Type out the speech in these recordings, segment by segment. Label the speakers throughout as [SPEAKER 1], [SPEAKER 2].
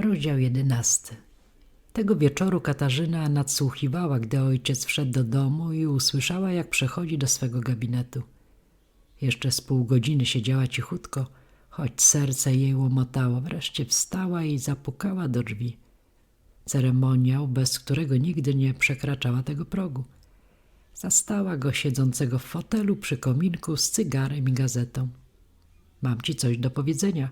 [SPEAKER 1] Rozdział jedenasty. Tego wieczoru Katarzyna nadsłuchiwała, gdy ojciec wszedł do domu i usłyszała, jak przechodzi do swego gabinetu. Jeszcze z pół godziny siedziała cichutko, choć serce jej łomotało. Wreszcie wstała i zapukała do drzwi. Ceremoniał, bez którego nigdy nie przekraczała tego progu. Zastała go siedzącego w fotelu przy kominku z cygarem i gazetą. Mam ci coś do powiedzenia,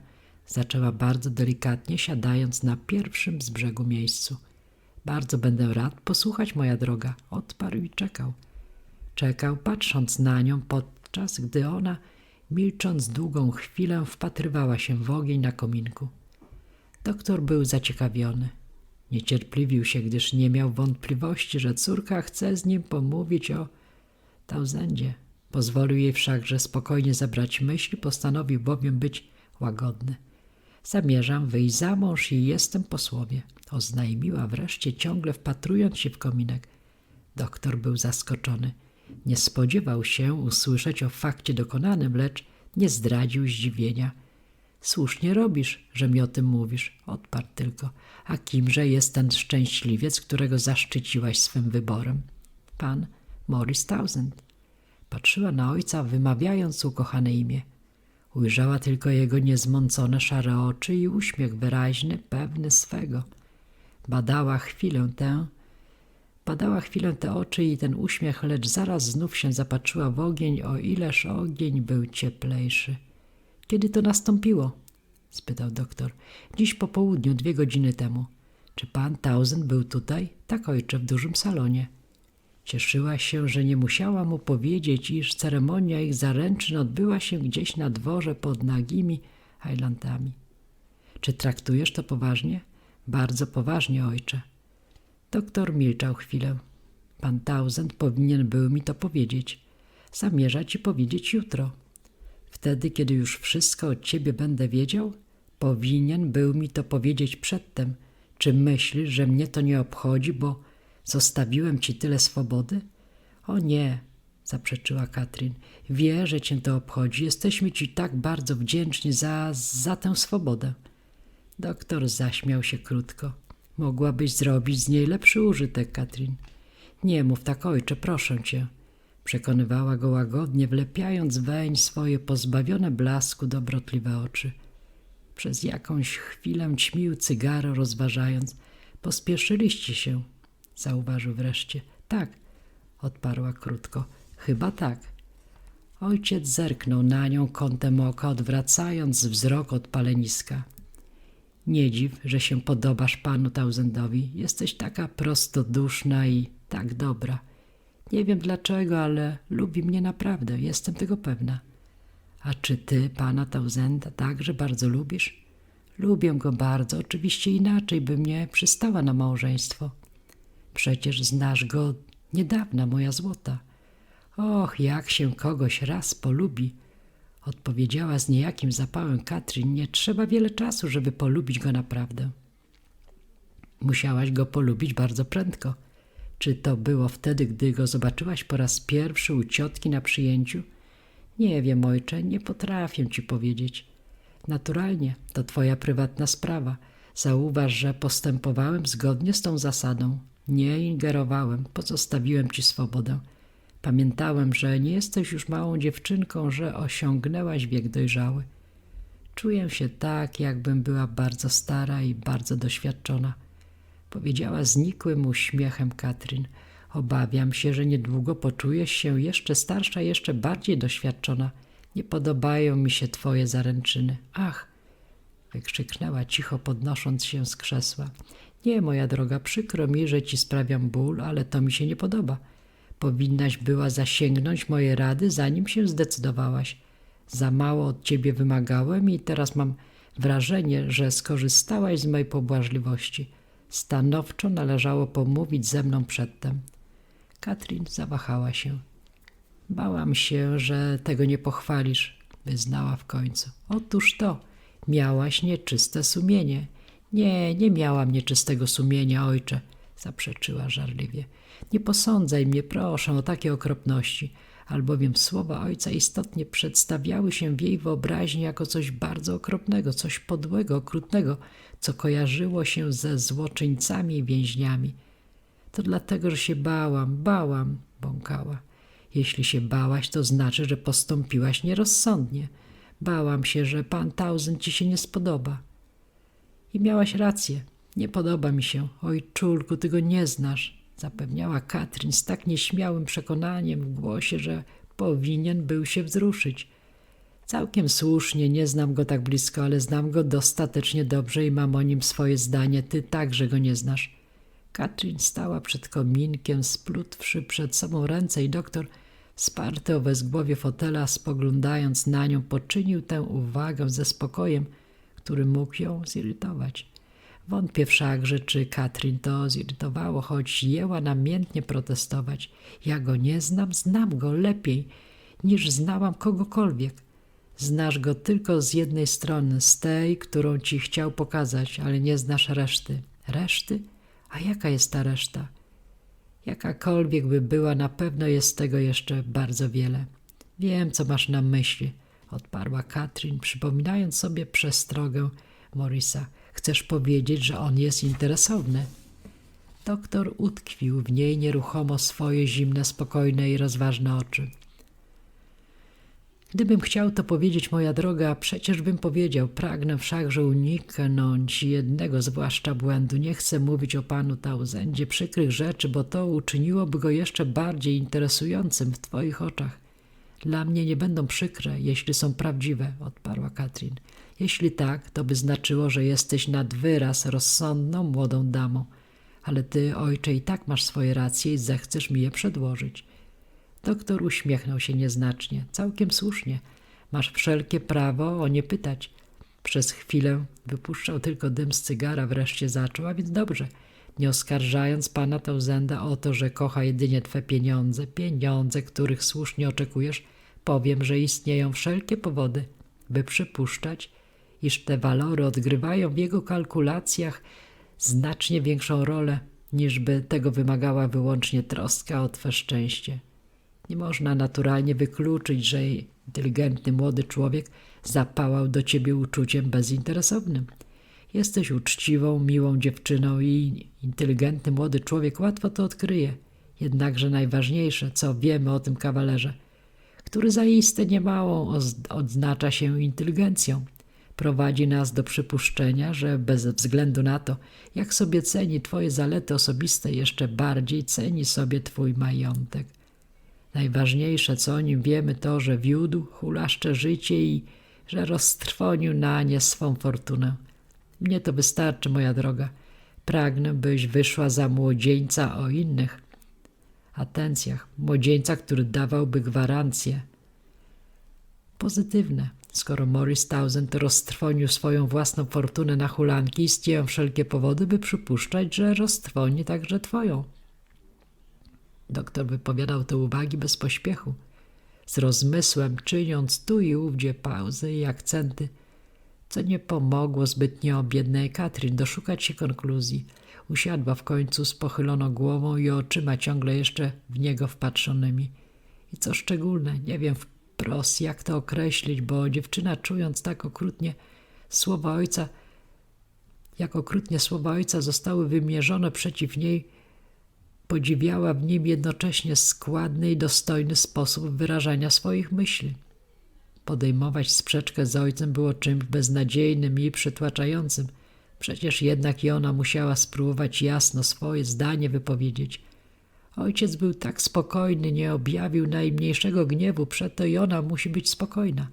[SPEAKER 1] zaczęła bardzo delikatnie, siadając na pierwszym z brzegu miejscu. Bardzo będę rad posłuchać, moja droga, odparł i czekał. Czekał, patrząc na nią, podczas gdy ona, milcząc długą chwilę, wpatrywała się w ogień na kominku. Doktor był zaciekawiony. Niecierpliwił się, gdyż nie miał wątpliwości, że córka chce z nim pomówić o Tauzendzie. Pozwolił jej wszakże spokojnie zabrać myśli, postanowił bowiem być łagodny. Zamierzam wyjść za mąż i jestem po słowie, oznajmiła wreszcie, ciągle wpatrując się w kominek. Doktor był zaskoczony. Nie spodziewał się usłyszeć o fakcie dokonanym, lecz nie zdradził zdziwienia. Słusznie robisz, że mi o tym mówisz, odparł tylko. A kimże jest ten szczęśliwiec, którego zaszczyciłaś swym wyborem? Pan Morris Townsend. Patrzyła na ojca, wymawiając ukochane imię. Ujrzała tylko jego niezmącone szare oczy i uśmiech wyraźny, pewny swego. Badała chwilę tę, badała chwilę te oczy i ten uśmiech, lecz zaraz znów się zapatrzyła w ogień, o ileż ogień był cieplejszy. Kiedy to nastąpiło? spytał doktor. Dziś po południu, dwie godziny temu. Czy pan Townsend był tutaj? Tak, ojcze, w dużym salonie. Cieszyła się, że nie musiała mu powiedzieć, iż ceremonia ich zaręczyn odbyła się gdzieś na dworze pod nagimi Highlandami. Czy traktujesz to poważnie? Bardzo poważnie, ojcze. Doktor milczał chwilę. Pan Townsend powinien był mi to powiedzieć. Zamierza ci powiedzieć jutro. Wtedy, kiedy już wszystko od ciebie będę wiedział, powinien był mi to powiedzieć przedtem. Czy myślisz, że mnie to nie obchodzi, bo zostawiłem ci tyle swobody? O nie, zaprzeczyła Katrin. Wie, że cię to obchodzi. Jesteśmy ci tak bardzo wdzięczni za, za tę swobodę. Doktor zaśmiał się krótko. Mogłabyś zrobić z niej lepszy użytek, Katrin. Nie mów tak, ojcze, proszę cię. Przekonywała go łagodnie, wlepiając weń swoje pozbawione blasku dobrotliwe oczy. Przez jakąś chwilę ćmił cygaro, rozważając. Pospieszyliście się, zauważył wreszcie. Tak, odparła krótko. Chyba tak. Ojciec zerknął na nią kątem oka, odwracając wzrok od paleniska. Nie dziw, że się podobasz panu Tausendowi. Jesteś taka prostoduszna i tak dobra. Nie wiem dlaczego, ale lubi mnie naprawdę, jestem tego pewna. A czy ty pana Tausenda także bardzo lubisz? Lubię go bardzo, oczywiście inaczej by mnie przystała na małżeństwo. Przecież znasz go od niedawna, moja złota. Och, jak się kogoś raz polubi, odpowiedziała z niejakim zapałem Katrin. Nie trzeba wiele czasu, żeby polubić go naprawdę. Musiałaś go polubić bardzo prędko. Czy to było wtedy, gdy go zobaczyłaś po raz pierwszy u ciotki na przyjęciu? Nie wiem, ojcze, nie potrafię ci powiedzieć. Naturalnie, to twoja prywatna sprawa. Zauważ, że postępowałem zgodnie z tą zasadą. Nie ingerowałem, pozostawiłem ci swobodę. Pamiętałem, że nie jesteś już małą dziewczynką, że osiągnęłaś wiek dojrzały. Czuję się tak, jakbym była bardzo stara i bardzo doświadczona powiedziała znikłym uśmiechem Katrin. Obawiam się, że niedługo poczujesz się jeszcze starsza, jeszcze bardziej doświadczona. Nie podobają mi się twoje zaręczyny. Ach! wykrzyknęła cicho, podnosząc się z krzesła. Nie, moja droga, przykro mi, że ci sprawiam ból, ale to mi się nie podoba. Powinnaś była zasięgnąć moje rady, zanim się zdecydowałaś. Za mało od ciebie wymagałem i teraz mam wrażenie, że skorzystałaś z mojej pobłażliwości. Stanowczo należało pomówić ze mną przedtem. Katrin zawahała się. Bałam się, że tego nie pochwalisz, wyznała w końcu. Otóż to, miałaś nieczyste sumienie. Nie, nie miałam nieczystego sumienia, ojcze, zaprzeczyła żarliwie. Nie posądzaj mnie, proszę, o takie okropności. albowiem słowa ojca istotnie przedstawiały się w jej wyobraźni jako coś bardzo okropnego, coś podłego, okrutnego, co kojarzyło się ze złoczyńcami i więźniami. To dlatego, że się bałam, bałam, bąkała. Jeśli się bałaś, to znaczy, że postąpiłaś nierozsądnie. Bałam się, że pan Tausen ci się nie spodoba. I miałaś rację. Nie podoba mi się. Oj, czulku, ty go nie znasz, zapewniała Katrin z tak nieśmiałym przekonaniem w głosie, że powinien był się wzruszyć. Całkiem słusznie, nie znam go tak blisko, ale znam go dostatecznie dobrze i mam o nim swoje zdanie. Ty także go nie znasz. Katrin stała przed kominkiem, splutwszy przed sobą ręce i doktor, sparty o wezgłowie fotela, spoglądając na nią, poczynił tę uwagę ze spokojem, który mógł ją zirytować. Wątpię wszakże, czy Katrin to zirytowało, choć jęła namiętnie protestować. Ja go nie znam, znam go lepiej, niż znałam kogokolwiek. Znasz go tylko z jednej strony, z tej, którą ci chciał pokazać, ale nie znasz reszty. Reszty? A jaka jest ta reszta? Jakakolwiek by była, na pewno jest tego jeszcze bardzo wiele. Wiem, co masz na myśli, odparła Katrin, przypominając sobie przestrogę Morisa. Chcesz powiedzieć, że on jest interesowny? Doktor utkwił w niej nieruchomo swoje zimne, spokojne i rozważne oczy. Gdybym chciał to powiedzieć, moja droga, przecież bym powiedział. Pragnę wszakże uniknąć jednego zwłaszcza błędu. Nie chcę mówić o panu Tauzendzie przykrych rzeczy, bo to uczyniłoby go jeszcze bardziej interesującym w twoich oczach. Dla mnie nie będą przykre, jeśli są prawdziwe, odparła Katrin. Jeśli tak, to by znaczyło, że jesteś nad wyraz rozsądną młodą damą. Ale ty, ojcze, i tak masz swoje racje i zechcesz mi je przedłożyć. Doktor uśmiechnął się nieznacznie. Całkiem słusznie. Masz wszelkie prawo o nie pytać. Przez chwilę wypuszczał tylko dym z cygara, wreszcie zaczął, a więc dobrze. Nie oskarżając pana Tauzenda o to, że kocha jedynie twe pieniądze, pieniądze, których słusznie oczekujesz, powiem, że istnieją wszelkie powody, by przypuszczać, iż te walory odgrywają w jego kalkulacjach znacznie większą rolę, niż by tego wymagała wyłącznie troska o twe szczęście. Nie można naturalnie wykluczyć, że inteligentny młody człowiek zapałał do ciebie uczuciem bezinteresownym. Jesteś uczciwą, miłą dziewczyną i inteligentny młody człowiek łatwo to odkryje. Jednakże najważniejsze, co wiemy o tym kawalerze, który zaiste niemałą odznacza się inteligencją, prowadzi nas do przypuszczenia, że bez względu na to, jak sobie ceni Twoje zalety osobiste, jeszcze bardziej ceni sobie Twój majątek. Najważniejsze, co o nim wiemy, to, że wiódł hulaszcze życie i że roztrwonił na nie swą fortunę. Mnie to wystarczy, moja droga. Pragnę, byś wyszła za młodzieńca o innych atencjach, młodzieńca, który dawałby gwarancje pozytywne. Skoro Morris Townsend roztrwonił swoją własną fortunę na hulanki, istnieją wszelkie powody, by przypuszczać, że roztrwoni także twoją. Doktor wypowiadał te uwagi bez pośpiechu, z rozmysłem, czyniąc tu i ówdzie pauzy i akcenty, co nie pomogło zbytnio biednej Katrin doszukać się konkluzji. Usiadła w końcu z pochyloną głową i oczyma ciągle jeszcze w niego wpatrzonymi. I co szczególne, nie wiem wprost jak to określić, bo dziewczyna czując tak okrutnie słowa ojca, jak okrutnie słowa ojca zostały wymierzone przeciw niej, podziwiała w nim jednocześnie składny i dostojny sposób wyrażania swoich myśli. Podejmować sprzeczkę z ojcem było czymś beznadziejnym i przytłaczającym. Przecież jednak i ona musiała spróbować jasno swoje zdanie wypowiedzieć. Ojciec był tak spokojny, nie objawił najmniejszego gniewu, przeto i ona musi być spokojna.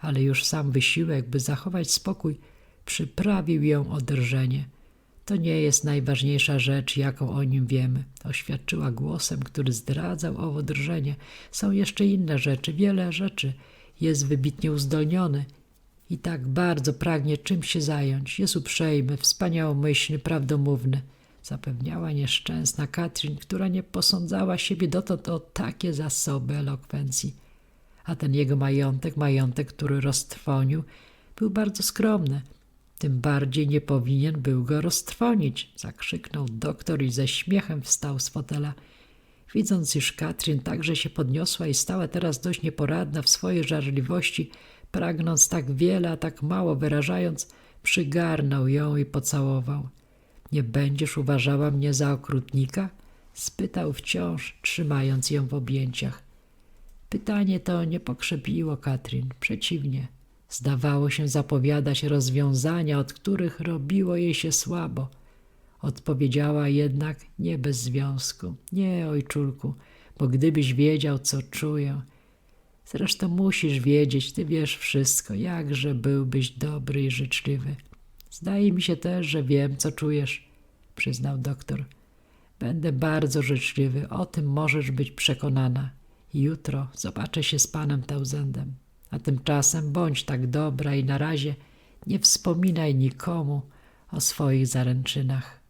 [SPEAKER 1] Ale już sam wysiłek, by zachować spokój, przyprawił ją o drżenie. To nie jest najważniejsza rzecz, jaką o nim wiemy, oświadczyła głosem, który zdradzał owo drżenie. Są jeszcze inne rzeczy, wiele rzeczy. Jest wybitnie uzdolniony i tak bardzo pragnie czymś się zająć. Jest uprzejmy, wspaniałomyślny, prawdomówny. Zapewniała nieszczęsna Katrin, która nie posądzała siebie dotąd o takie zasoby elokwencji. A ten jego majątek, majątek, który roztrwonił, był bardzo skromny – tym bardziej nie powinien był go roztrwonić, zakrzyknął doktor i ze śmiechem wstał z fotela. Widząc, iż Katrin także się podniosła i stała teraz dość nieporadna w swojej żarliwości, pragnąc tak wiele, a tak mało wyrażając, przygarnął ją i pocałował. Nie będziesz uważała mnie za okrutnika? spytał wciąż, trzymając ją w objęciach. Pytanie to nie pokrzepiło Katrin, przeciwnie. Zdawało się zapowiadać rozwiązania, od których robiło jej się słabo. Odpowiedziała jednak nie bez związku. Nie, ojczulku, bo gdybyś wiedział, co czuję. Zresztą musisz wiedzieć, ty wiesz wszystko, jakże byłbyś dobry i życzliwy. Zdaje mi się też, że wiem, co czujesz, przyznał doktor. Będę bardzo życzliwy, o tym możesz być przekonana. Jutro zobaczę się z panem Tauzendem. A tymczasem bądź tak dobra i na razie nie wspominaj nikomu o swoich zaręczynach.